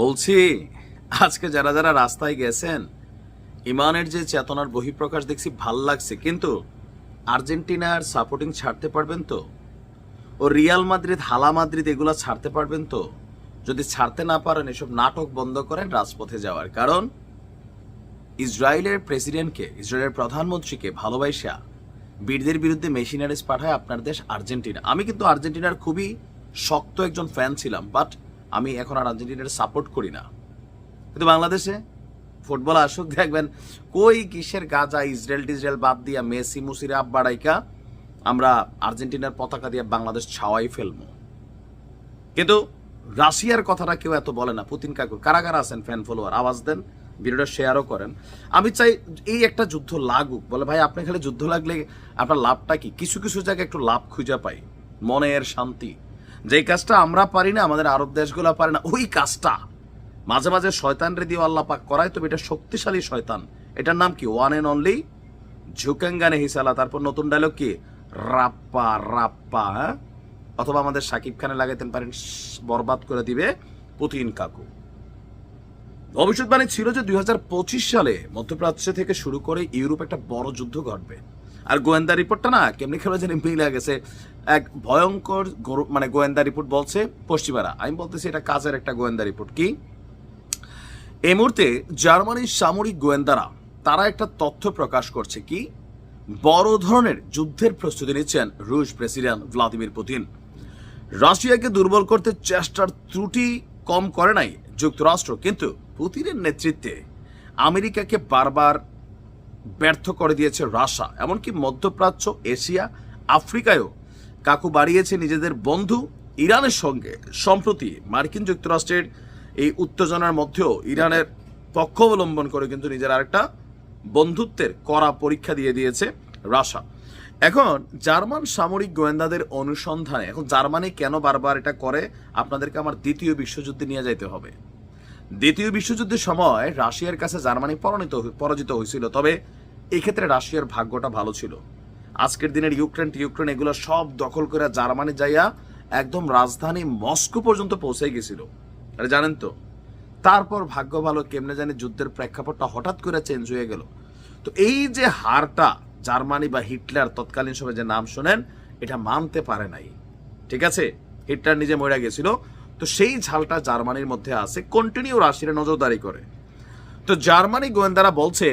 বলছি, আজকে যারা যারা রাস্তায় গেছেন, ইমানের যে চেতনার বহিঃপ্রকাশ দেখছি ভালো লাগছে, কিন্তু আর্জেন্টিনার সাপোর্টিং ছাড়তে পারবেন তো? ও রিয়াল মাদ্রিদ, হালা মাদ্রিদ এগুলা ছাড়তে পারবেন তো? যদি ছাড়তে না পারেন, এসব নাটক বন্ধ করেন রাজপথে যাওয়ার। কারণ, ইসরায়েলের প্রেসিডেন্টকে, ইসরায়েলের প্রধানমন্ত্রীকে ভালোবাসা, বীরদের বিরুদ্ধে মেশিনারিজ পাঠায় আপনার দেশ আর্জেন্টিনা। আমি কিন্তু আর্জেন্টিনার খুবই শক্ত একজন ফ্যান ছিলাম বাট আমি এখন আর আর্জেন্টিনার সাপোর্ট করি না। কিন্তু বাংলাদেশে ফুটবল আসুক, দেখবেন কই কিসের গাজা, ইসরায়েল টিসরায়েল বাদ দিয়া মেসি মুসির বাড়াইকা আমরা আর্জেন্টিনার পতাকা দিয়ে বাংলাদেশ ছাওয়াই ফেলব। কিন্তু রাশিয়ার কথাটা কেউ এত বলে না, পুতিন কাকু। কারা কারা আছেন ফ্যান ফলোয়ার আওয়াজ দেন, ভিডিওটা শেয়ারও করেন। আমি চাই এই একটা যুদ্ধ লাগুক। বলে, ভাই, আপনি খালি যুদ্ধ লাগলে আপনার লাভটা কি? কিছু কিছু জায়গায় একটু লাভ খুঁজে পাই। মনের শান্তি। যেই কাজটা আমরা পারি না, আমাদের আরব দেশগুলো পারে না, ওই কাজটা। মাঝে মাঝে শয়তান রে দিয়ে আল্লাহ পাক করায়, তবে এটা শক্তিশালী শয়তান। এটার নাম কি? ওয়ান এন্ড অনলি ঝুকেঙ্গানে হিসালা তারপর নতুন ডায়লগ কি? রাপ্পা রাপ্পা হ্যাঁ? অথবা আমাদের সাকিব খানে লাগাইতেন পারেন, বরবাদ করে দিবে পুতিন কাকু। ভবিষ্যৎবাণী ছিল যে দুই হাজার পঁচিশ সালে মধ্যপ্রাচ্য থেকে শুরু করে ইউরোপ একটা বড় যুদ্ধ ঘটবে। আর গোয়েন্দা রিপোর্টটা না কেমনি খেলা জানি মিলে গেছে। এক ভয়ঙ্কর মানে গোয়েন্দা রিপোর্ট বলছে পশ্চিমারা। আমি বলতেছি এটা কাজের একটা গোয়েন্দা রিপোর্ট। কি? এই মুহূর্তে জার্মানির সামরিক গোয়েন্দারা, তারা একটা তথ্য প্রকাশ করছে কি? বড় ধরনের যুদ্ধের প্রস্তুতি নিচ্ছেন রুশ প্রেসিডেন্ট ভ্লাদিমির পুতিন। রাশিয়াকে দুর্বল করতে চেষ্টার ত্রুটি কম করে নাই যুক্তরাষ্ট্র, কিন্তু পুতিনের নেতৃত্বে আমেরিকাকে বারবার ব্যর্থ করে দিয়েছে রাশা, এমনকি মধ্যপ্রাচ্য, এশিয়া, আফ্রিকায়ও। কাকু বাড়িয়েছে নিজেদের বন্ধু ইরানের সঙ্গে। সম্প্রতি মার্কিন যুক্তরাষ্ট্রের এই উত্তেজনার মধ্যেও ইরানের পক্ষ অবলম্বন করে কিন্তু নিজের আরেকটা বন্ধুত্বের কড়া পরীক্ষা দিয়ে দিয়েছে রাশা। এখন জার্মান সামরিক গোয়েন্দাদের অনুসন্ধানে, এখন জার্মানি কেন বারবার এটা করে, আপনাদেরকে আমার দ্বিতীয় বিশ্বযুদ্ধে নিয়ে যাইতে হবে। দ্বিতীয় বিশ্বযুদ্ধের সময় রাশিয়ার কাছে জার্মানি পরাজিত পরাজিত হয়েছিল, তবে এক্ষেত্রে রাশিয়ার ভাগ্যটা ভালো ছিল। আজকের দিনের ইউক্রেন ইউক্রেন এগুলো সব দখল করে জার্মানি যাইয়া একদম রাজধানী মস্কো পর্যন্ত পৌঁছে গেছিল। আরে জানেন তো, তারপর ভাগ্য ভালো কেমনে জানি যুদ্ধের প্রেক্ষাপটটা হঠাৎ করে চেঞ্জ হয়ে গেল। তো এই যে হারটা জার্মানি বা হিটলার তৎকালীন সময় যে নাম শোনেন, এটা মানতে পারে নাই। ঠিক আছে? হিটলার নিজে মরে গেছিল তো সেই ঝালটা জার্মানির মধ্যে আছে কন্টিনিউ রাশিয়ার নজরদারি করে। তো জার্মানি গোয়েন্দারা বলছে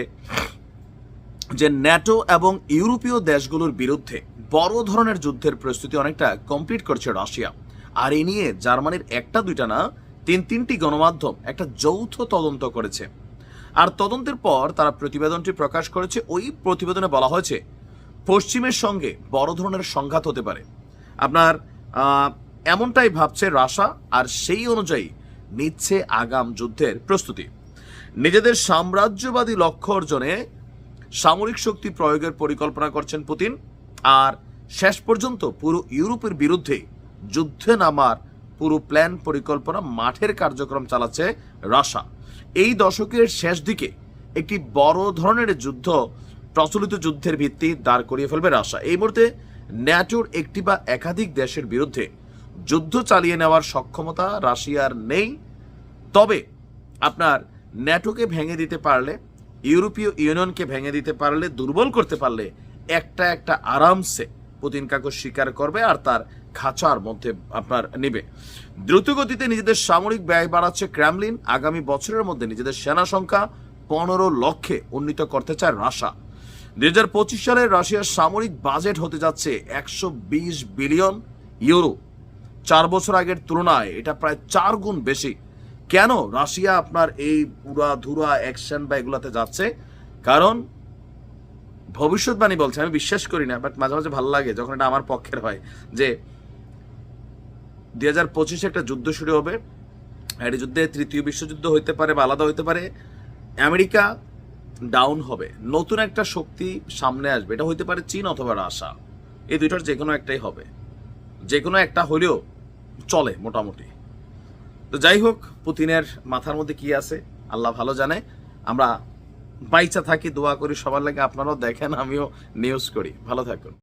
যে ন্যাটো এবং ইউরোপীয় দেশগুলোর বিরুদ্ধে বড় ধরনের যুদ্ধের প্রস্তুতি অনেকটা কমপ্লিট করছে রাশিয়া। আর এ নিয়ে জার্মানির একটা দুইটা না, তিন তিনটি গণমাধ্যম একটা যৌথ তদন্ত করেছে। আর তদন্তের পর তারা প্রতিবেদনটি প্রকাশ করেছে, ওই প্রতিবেদনে বলা হয়েছে, পশ্চিমের সঙ্গে বড় ধরনের সংঘাত হতে পারে। আপনার এমনটাই ভাবছে রাশা আর সেই অনুযায়ী নিচ্ছে আগাম যুদ্ধের প্রস্তুতি। নিজেদের সাম্রাজ্যবাদী লক্ষ্য অর্জনে সামরিক শক্তি প্রয়োগের পরিকল্পনা করছেন পুতিন আর শেষ পর্যন্ত পুরো ইউরোপের বিরুদ্ধে যুদ্ধে নামার পুরো প্ল্যান পরিকল্পনা মাঠের কার্যক্রম চালাচ্ছে রাশা। এই দশকের শেষ দিকে একটি বড় ধরনের যুদ্ধ, প্রচলিত যুদ্ধের ভিত্তি দাঁড় করিয়ে ফেলবে রাশা। এই মুহূর্তে ন্যাটোর একটি বা একাধিক দেশের বিরুদ্ধে যুদ্ধ চালিয়ে নেওয়ার সক্ষমতা রাশিয়ার নেই। তবে আপনার ন্যাটোকে ভেঙে দিতে পারলে, ইউরোপীয় ইউনিয়নকে ভেঙে দিতে পারলে, দুর্বল করতে পারলে একটা একটা আরামসে পুতিন কাকু স্বীকার করবে আর তার খাঁচার মধ্যে আপনার নেবে। দ্রুতগতিতে নিজেদের সামরিক ব্যয় বাড়াচ্ছে ক্র্যামলিন। আগামী বছরের মধ্যে নিজেদের সেনা সংখ্যা পনেরো লক্ষে উন্নীত করতে চায় রাশা। দুই হাজার পঁচিশ সালে রাশিয়ার সামরিক বাজেট হতে যাচ্ছে একশো বিশ বিলিয়ন ইউরো। চার বছর আগের তুলনায় এটা প্রায় চার গুণ বেশি। কেন রাশিয়া আপনার এই পুরা ধুরা অ্যাকশন বা এগুলাতে যাচ্ছে? কারণ ভবিষ্যৎবাণী বলছে, আমি বিশ্বাস করি না বাট মাঝে মাঝে ভালো লাগে যখন এটা আমার পক্ষের হয়, যে দুই হাজার পঁচিশে একটা যুদ্ধ শুরু হবে এই যুদ্ধে তৃতীয় বিশ্বযুদ্ধ হইতে পারে বা আলাদা হইতে পারে, আমেরিকা ডাউন হবে। নতুন একটা শক্তি সামনে আসবে। এটা হইতে পারে চীন অথবা রাশা এই দুইটার যে কোনো একটাই হবে। যে কোনো একটা হলেও চলে মোটামুটি। তো যাই হোক, পুতিনের মাথার মধ্যে কি আছে, আল্লাহ ভালো জানে। আমরা বাইচা থাকি, দোয়া করি, সবার লাগে। আপনারাও দেখেন, আমিও নিউজ করি। ভালো থাকুন।